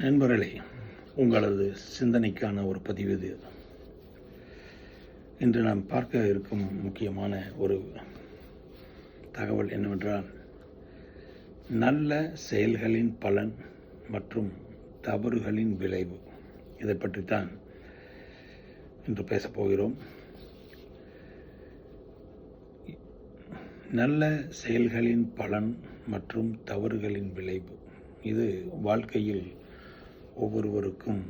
நண்பர்களே உங்களது சிந்தனைக்கான ஒரு பதிவு இது. இன்று நாம் பார்க்க இருக்கும் முக்கியமான ஒரு தகவல் என்னவென்றால் நல்ல செயல்களின் பலன் மற்றும் தவறுகளின் விளைவு. இதை பற்றித்தான் இன்று பேசப்போகிறோம் நல்ல செயல்களின் பலன் மற்றும் தவறுகளின் விளைவு. இது வாழ்க்கையில் ஒவ்வொருவருக்கும்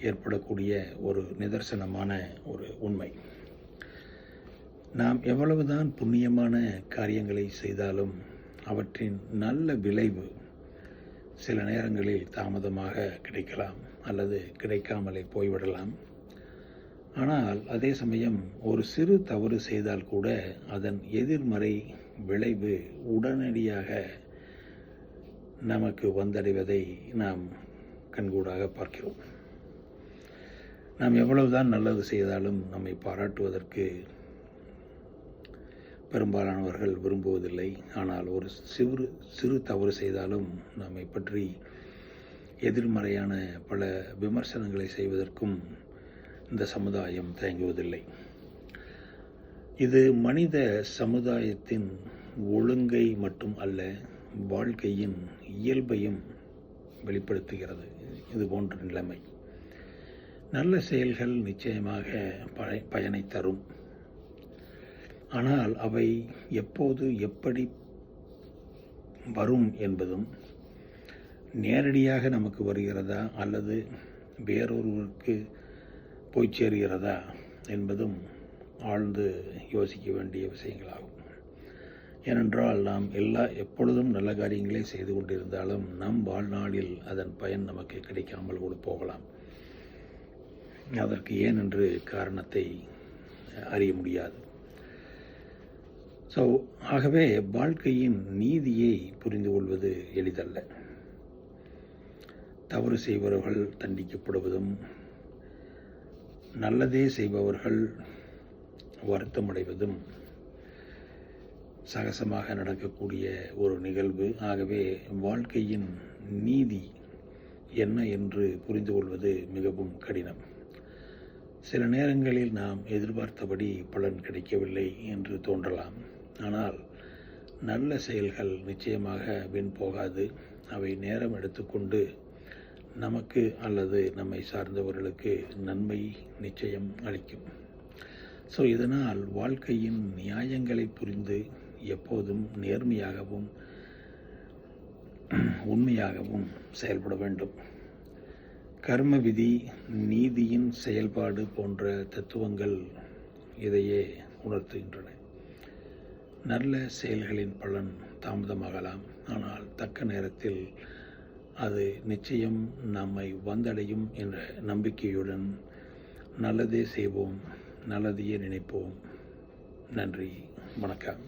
ஏற்படக்கூடிய ஒரு நிதர்சனமான ஒரு உண்மை. நாம் எவ்வளவுதான் புண்ணியமான காரியங்களை செய்தாலும் அவற்றின் நல்ல விளைவு சில நேரங்களில் தாமதமாக கிடைக்கலாம் அல்லது கிடைக்காமலே போய்விடலாம். ஆனால் அதே சமயம் ஒரு சிறு தவறு செய்தால் கூட அதன் எதிர்மறை விளைவு உடனடியாக நமக்கு வந்தடைவதை நாம் கண்கூடாக பார்க்கிறோம். நாம் எவ்வளவுதான் நல்லது செய்தாலும் நம்மை பாராட்டுவதற்கு பெரும்பாலானவர்கள் விரும்புவதில்லை. ஆனால் ஒரு சிறு சிறு தவறு செய்தாலும் நம்மை பற்றி எதிர்மறையான பல விமர்சனங்களை செய்வதற்கும் இந்த சமுதாயம் தயங்குவதில்லை. இது மனித சமுதாயத்தின் ஒழுங்கை மட்டும் அல்ல வாழ்க்கையின் இயல்பையும் வெளிப்படுத்துகிறது. இது போன்ற நிலைமை. நல்ல செயல்கள் நிச்சயமாக பயனை தரும். ஆனால் அவை எப்போது எப்படி வரும் என்பதும் நேரடியாக நமக்கு வருகிறதா அல்லது வேறொருவருக்கு போய் சேருகிறதா என்பதும் ஆழ்ந்து யோசிக்க வேண்டிய விஷயங்களாகும். ஏனென்றால் நாம் எல்லா எப்பொழுதும் நல்ல காரியங்களை செய்து கொண்டிருந்தாலும் நம் வாழ்நாளில் அதன் பயன் நமக்கு கிடைக்காமல் கூட போகலாம். அதற்கு ஏன் என்று காரணத்தை அறிய முடியாது. ஸோ ஆகவே வாழ்க்கையின் நீதியை புரிந்து கொள்வது எளிதல்ல. தவறு செய்பவர்கள் தண்டிக்கப்படுவதும் நல்லதே செய்பவர்கள் வருத்தமடைவதும் சகசமாக நடக்கக்கூடிய ஒரு நிகழ்வு. ஆகவே வாழ்க்கையின் நீதி என்ன என்று புரிந்து கொள்வது மிகவும் கடினம். சில நேரங்களில் நாம் எதிர்பார்த்தபடி பலன் கிடைக்கவில்லை என்று தோன்றலாம். ஆனால் நல்ல செயல்கள் நிச்சயமாக வீண் போகாது. அவை நேரம் எடுத்துக்கொண்டு நமக்கு அல்லது நம்மை சார்ந்தவர்களுக்கு நன்மை நிச்சயம் அளிக்கும். ஸோ இதனால் வாழ்க்கையின் நியாயங்களை புரிந்து எப்போதும் நேர்மையாகவும் உண்மையாகவும் செயல்பட வேண்டும். கர்ம விதி நீதியின் செயல்பாடு போன்ற தத்துவங்கள் இதையே உணர்த்துகின்றன. நல்ல செயல்களின் பலன் தாமதமாகலாம் ஆனால் தக்க நேரத்தில் அது நிச்சயம் நம்மை வந்தடையும் என்ற நம்பிக்கையுடன் நல்லதே செய்வோம் நல்லதையே நினைப்போம். நன்றி வணக்கம்.